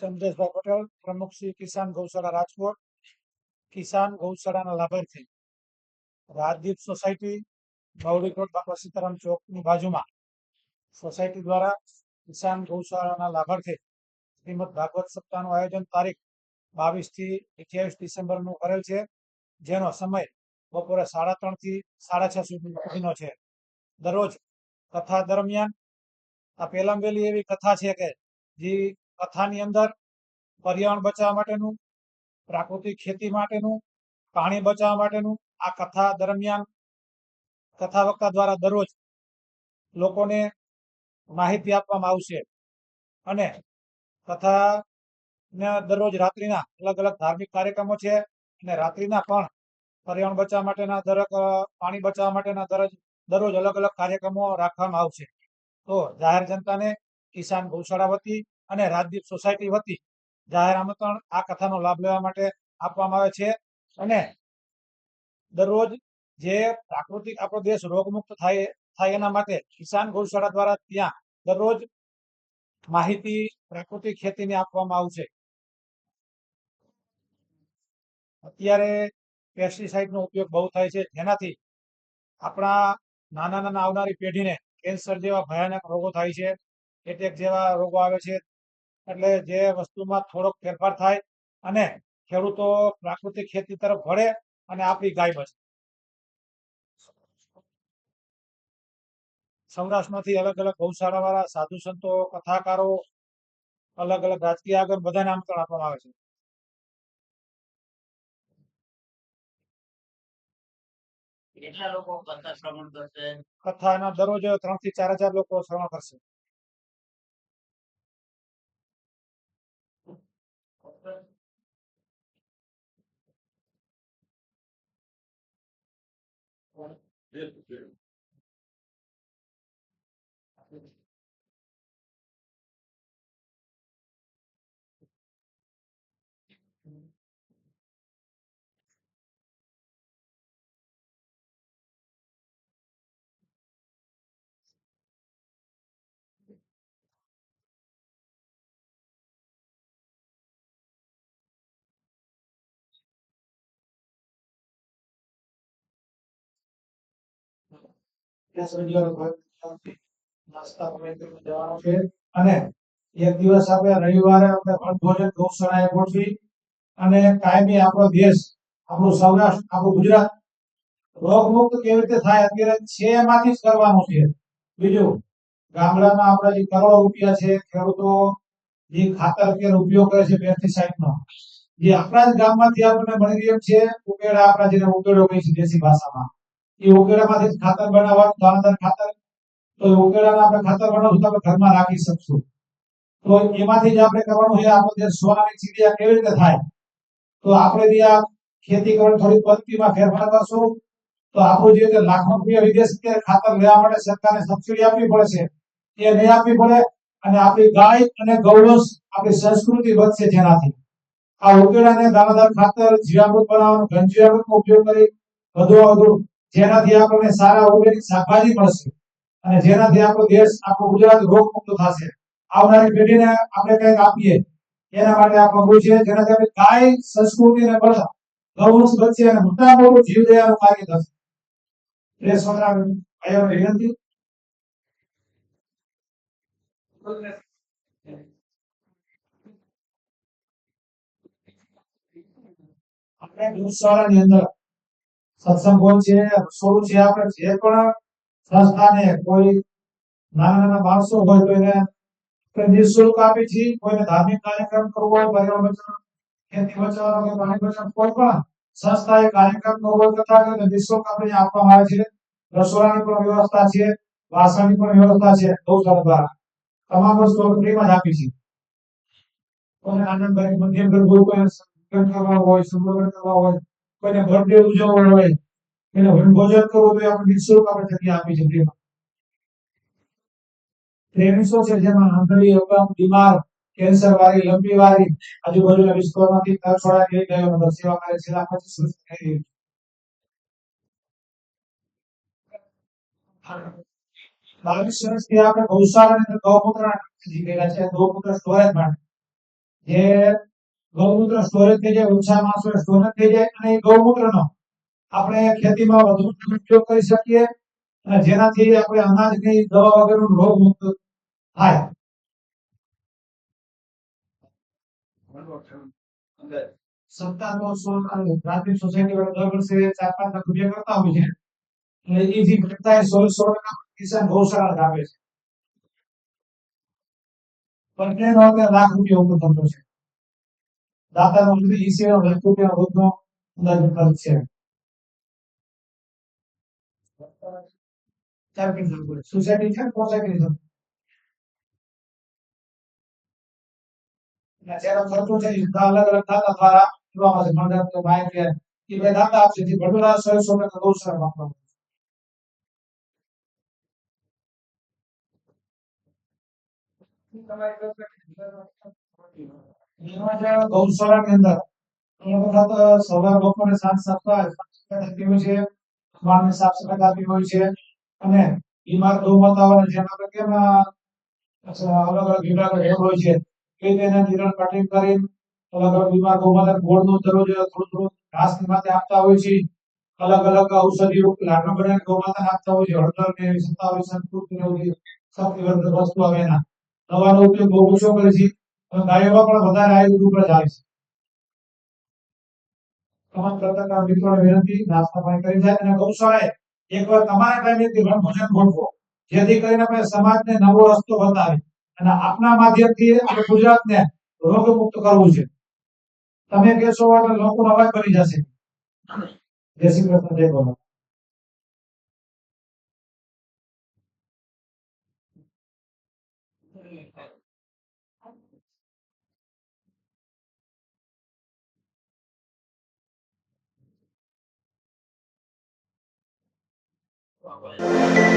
ચંદ્રેશભાઈ પટેલ પ્રમુખ શ્રી કિસાન ગૌશાળા રાજકોટ કિસાન ગૌશાળાના લાભાર્થી રાજદીપ સોસાયટી મવડીકોટ બાપા ચોકની બાજુમાં સોસાયટી દ્વારા કિસાન ગૌશાળાના લાભાર્થી શ્રીમદ ભાગવત સપ્તાહનું આયોજન તારીખ બાવીસથી અઠ્યાવીસ ડિસેમ્બરનું કરેલ છે. જેનો સમય બપોરે સાડા ત્રણથી સાડા છ સુધીનો છે. દરરોજ કથા દરમિયાન આ પહેલી એવી કથા છે કે જે કથાની અંદર પર્યાવરણ બચાવવા માટેનું, પ્રાકૃતિક ખેતી માટેનું, પાણી બચાવવા માટેનું આ કથા દરમિયાન કથા વક્તા દ્વારા દરરોજ લોકોને માહિતી આપવામાં આવશે. અને કથા દરરોજ રાત્રિના અલગ અલગ ધાર્મિક કાર્યક્રમો છે અને રાત્રિના પણ પર્યાવરણ બચાવવા માટેના દરેક પાણી બચાવવા માટેના દરજ, દરરોજ અલગ અલગ કાર્યક્રમો રાખવામાં આવશે. તો જાહેર જનતાને કિસાન ગૌશાળા વતી અને રાજદીપ સોસાયટી વતી જાહેર આમંત્રણ આ કથાનો લાભ લેવા માટે આપવામાં આવે છે. અને દરરોજ જે પ્રાકૃતિક આપણો દેશ રોગમુક્ત થાય થાય એના માટે કિસાન ગૌશાળા દ્વારા ત્યાં દરરોજ માહિતી, પ્રાકૃતિક ખેતીને આપવામાં આવશે. અત્યારે પેસ્ટિસાઇડનો ઉપયોગ બહુ થાય છે. જેનાથી આપણા નાના નાના આવનારી પેઢીને કેન્સર જેવા ભયાનક રોગો થાય છે. એટેક જેવા રોગો આવે છે. એટલે જે વસ્તુમાં થોડોક ફેરફાર થાય અને ખેડૂતો પ્રાકૃતિક ખેતી તરફ વળે અને આપણી ગાય બચે. સૌરાષ્ટ્રમાંથી અલગ અલગ ગૌશાળાવાળા, સાધુ સંતો, કથાકારો, અલગ અલગ રાજકીય આગળ બધાને આમંત્રણ આપવામાં આવે છે. કેટલા લોકો કથા શ્રવણ કરશે? કથાના દરરોજ ત્રણથી ચાર હજાર લોકો શ્રવણ કરશે. અને એક દિવસ આપણે સૌરાષ્ટ્ર, આપણું રોગમુક્ત કેવી રીતે થાય અત્યારે છે એમાંથી જ કરવાનું છે. બીજું, ગામડામાં આપણા જે કરોડો રૂપિયા છે, ખેડૂતો જે ખાતર કે ઉપયોગ કરે છે પેસ્ટિસાઇડ નો જે આપણા જ ગામમાંથી આપણને મળી રહ્યો છે ઉકેડા આપણા જેને ઉકેડો કહે છે દેશી ભાષામાં. એ ખાતર બનાવવાનું, દાણાદાર ખાતર. તો એ ઉકેડાના આપણે ખાતર બનાવશું તો આપણે ઘરમાં રાખી શકશું. તો એમાંથી જ આપણે કરવાનું છે, આપણે જે સોનાની ચીડિયા કેવી રીતે થાય? તો આપણે બી આ ખેતી કરવાની થોડી પદ્ધતિમાં ફેરફાર કરશું. તો આપણું જે લાખો રૂપિયા વિદેશ ખાતર લેવા માટે સરકારને સબસિડી આપવી પડે છે. એ નહીં આપવી પડે અને આપણી ગાય અને ગૌરવ આપણી સંસ્કૃતિ વધશે જેનાથી. આ ઉકેલા અને દાણાદાર ખાતર, જીવામૃત બનાવવાનું, ઘન જીવામૃતનો ઉપયોગ કરી વધુ વધુ જેનાથી આપણને સારા ઓર્ગેનિક શાકભાજી મળશે અને જેનાથી આપણો દેશ, આપણો ગુજરાત રોગ મુક્ત થશે. આવનારી પેઢીને આપણે કંઈક આપીએ, એના માટે આ પગલું છે, જેનાથી આપણે ગાય, સંસ્કૃતિ અને બધા ગૌવંશ બચશે અને મોટા મોટું જીવદયાનું કાર્ય થશે. વિનંતી. આપણે દૂધશાળાની અંદર સત્સંગો છે રસોડું છે, આપણે જે પણ સંસ્થાને કોઈ નાના નાના માણસો હોય તો એને નિઃશુલ્ક આપી છે કોઈને ધાર્મિક કાર્યક્રમ કરવો હોય પર્યાવરણ બચાવ ખેતી બચાવવાનો કે પાણી બચાવ કોઈ પણ સંસ્થાએ કાર્યક્રમ કરવો હોય તથા તો નિઃશુલ્ક આપણે આપવામાં આવે છે. રસોડાની પણ વ્યવસ્થા છે, વાસણની પણ વ્યવસ્થા છે ગૌશાળા દ્વારા. તમામ વસ્તુઓ ફ્રીમાં જ આપી છે. કોઈને આનંદભાઈ વર્ગ હોય કોઈ કરવા હોય સંગઠન કરવા હોય કોઈને બર્થડે ઉજવવો હોય, એને વનભોજન કરવું તો આપણે રૂપિયા આપણે જગ્યા આપી છે ફ્રીમાં પ્રેમીસો છે? જેમાં આંધળી, અપંગ, બીમાર કેન્સર વાળી, લંબી વાળી, આજુબાજુના વિસ્તારમાંથી તરછોડા જઈ ગયો નગર સેવા કરે છે પચીસ વર્ષ થઈ. બાવીસ વર્ષથી આપણે ગૌશાળા અંદર ગૌમૂત્ર છે ગૌમૂત્ર સ્ટોરેજ માટે. જે ગૌમૂત્ર સ્ટોરેજ થઈ જાય ઓછા માણસો સ્ટોરેજ થઈ જાય અને એ ગૌમૂત્રનો આપણે ખેતીમાં વધુ ઉપયોગ કરી શકીએ અને જેનાથી આપણે અનાજની દવા વગરનું રોગ મુક્ત થાય. સત્તાનો સોસાયટી વાળા દર લાખ રૂપિયા કરતા હોય છે. એટલે એ એ સોળ સોળ ટકા કિસાન આપે છે. પણ લાખ રૂપિયા છે. દાતાનો ઈસી નો લાખ રૂપિયા રોજનો અંદાજ ખર્ચ છે. સોસાયટી છે સોસાયટી છે જેનો છે અલગ અલગ દાતા દ્વારા કરવામાં છે મંડળ કે બાય કે એ દાતા આપશે, જે ભંડોળા સો જે ગૌશાળાની અંદર સવાર બપોરે સાંજ સપ્તાહ છે વાળની સાફ સફાઈ થતી હોય છે અને બીમાર ગૌ માતાઓને જેમ આપણે અલગ અલગ વિભાગો હેડ હોય છે એ રીતે નિરણ કટિંગ કરી અલગ અલગ બીમાર ગૌ માતા ગોળનું દરરોજ થોડું થોડું ઘાસ માટે આપતા હોય છે અલગ અલગ ઔષધિ લાડુ બનાવીને ગૌ આપતા હોય છે હળદર ને સત્તાવીસ સંસ્કૃતિ ને વસ્તુ આવે એના દવાનો ઉપયોગ બહુ ઓછો કરે છે ગાયોમાં પણ વધારે આયુર્વેદ ઉપર જ છે. તમામ કરતા મિત્રોને વિનંતી, નાસ્તા પાણી કરી જાય અને ગૌશાળાએ એકવાર તમારા ટાઈમેથી ભોજન ગોઠવો. જેથી કરીને આપણે સમાજને નવો રસ્તો બતાવી અને આપના માધ્યમથી આપણે ગુજરાતને રોગમુક્ત કરવું છે. તમે કહેશો એટલે લોકોનો અવાજ બની જશે. જય શ્રી કૃષ્ણ, જય ભગવાન 挂过来